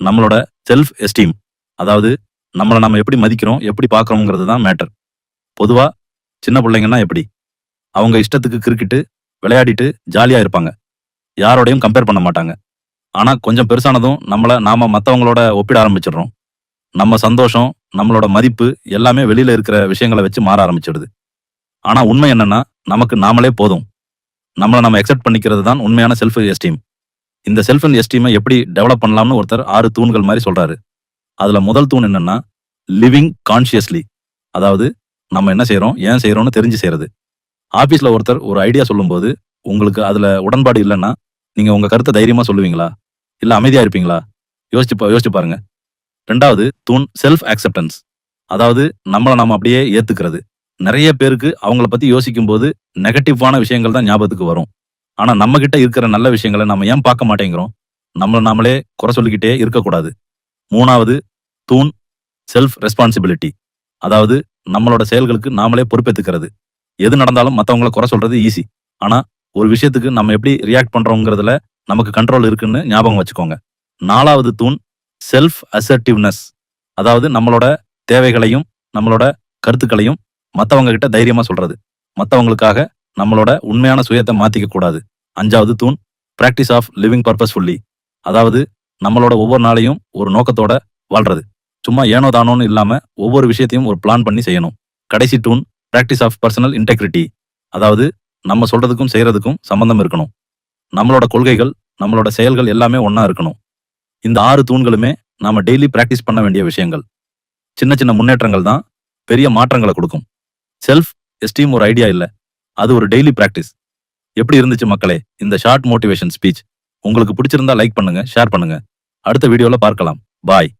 நம்மளோட self esteem அதாவது நம்மளை நம்ம எப்படி மதிக்கிறோம் எப்படி பார்க்குறோங்கிறது தான் மேட்டர் பொதுவாக சின்ன பிள்ளைங்கன்னா எப்படி? அவங்க இஷ்டத்துக்கு கிரிக்கெட்டு விளையாடிட்டு ஜாலியாக இருப்பாங்க. யாரோடையும் கம்பேர் பண்ண மாட்டாங்க. ஆனால் கொஞ்சம் பெருசானதும் நம்மளை நாம் மற்றவங்களோட ஒப்பிட ஆரம்பிச்சிடுறோம். நம்ம சந்தோஷம் நம்மளோட மதிப்பு எல்லாமே வெளியில் இருக்கிற விஷயங்களை வச்சு மாற ஆரம்பிச்சிடுது. ஆனால் உண்மை என்னன்னா நமக்கு நாமளே போதும். நம்மளை நம்ம எக்ஸெப்ட் பண்ணிக்கிறது தான் உண்மையான செல்ஃப் எஸ்டீம் இந்த செல்ஃப் எஸ்டீமை எப்படி டெவலப் பண்ணலாம்னு ஒருத்தர் ஆறு தூண்கள் மாதிரி சொல்றாரு. அதுல முதல் தூண் என்னன்னா லிவிங் கான்ஷியஸ்லி அதாவது நம்ம என்ன செய்யறோம் ஏன் செய்யறோம்னு தெரிஞ்சு செய்யறது ஆபீஸ்ல ஒருத்தர் ஒரு ஐடியா சொல்லும்போது உங்களுக்கு அதுல உடன்பாடு இல்லைன்னா நீங்க உங்க கருத்தை தைரியமா சொல்லுவீங்களா? இல்ல அமைதியா இருப்பீங்களா? யோசிச்சு பா- யோசிச்சு பாருங்க. ரெண்டாவது தூண் செல்ஃப் அக்செப்டன்ஸ் அதாவது நம்மளை நம்ம அப்படியே ஏத்துக்கிறது. நிறைய பேருக்கு அவங்கள பத்தி யோசிக்கும் போது நெகட்டிவான விஷயங்கள் தான் ஞாபகத்துக்கு வரும். ஆனா நம்ம கிட்ட இருக்கிற நல்ல விஷயங்களை நம்ம ஏன் பார்க்க மாட்டேங்கிறோம்? நம்மள நாமளே குறை சொல்லிக்கிட்டே இருக்கக்கூடாது. மூணாவது தூண் செல்ஃப் ரெஸ்பான்சிபிலிட்டி அதாவது நம்மளோட செயல்களுக்கு நாமளே பொறுப்பேற்றுக்கிறது எது நடந்தாலும் மற்றவங்கள குறை சொல்றது ஈஸி ஆனா ஒரு விஷயத்துக்கு நம்ம எப்படி ரியாக்ட் பண்றோங்கிறதுல நமக்கு கண்ட்ரோல் இருக்குன்னு ஞாபகம் வச்சுக்கோங்க. நாலாவது தூண் செல்ஃப் அசர்ட்டிவ்னஸ் அதாவது நம்மளோட தேவைகளையும் நம்மளோட கருத்துக்களையும் மற்றவங்க கிட்ட தைரியமா சொல்றது. மற்றவங்களுக்காக நம்மளோட உண்மையான சுயத்தை மாத்திக்க கூடாது. அஞ்சாவது தூண் பிராக்டிஸ் ஆஃப் லிவிங் பர்பஸ்ஃபுல்லி அதாவது நம்மளோட ஒவ்வொரு நாளையும் ஒரு நோக்கத்தோட வாழ்றது. சும்மா ஏனோ தானோன்னு இல்லாம ஒவ்வொரு விஷயத்தையும் ஒரு பிளான் பண்ணி செய்யணும். கடைசி டூன் பிராக்டிஸ் ஆஃப் பர்சனல் இன்டெகிரிட்டி அதாவது நம்ம சொல்றதுக்கும் செய்யறதுக்கும் சம்பந்தம் இருக்கணும். நம்மளோட கொள்கைகள் நம்மளோட செயல்கள் எல்லாமே ஒன்றா இருக்கணும். இந்த ஆறு தூண்களுமே நாம டெய்லி பிராக்டிஸ் பண்ண வேண்டிய விஷயங்கள். சின்ன சின்ன முன்னேற்றங்கள் தான் பெரிய மாற்றங்களை கொடுக்கும். செல்ஃப் எஸ்டீம் ஒரு ஐடியா இல்லை. அது ஒரு டெய்லி பிராக்டிஸ் எப்படி இருந்துச்சு மக்களே இந்த ஷார்ட் மோட்டிவேஷன் ஸ்பீச் உங்களுக்கு பிடிச்சிருந்தா லைக் பண்ணுங்க ஷேர் பண்ணுங்க. அடுத்த வீடியோல பார்க்கலாம். பாய்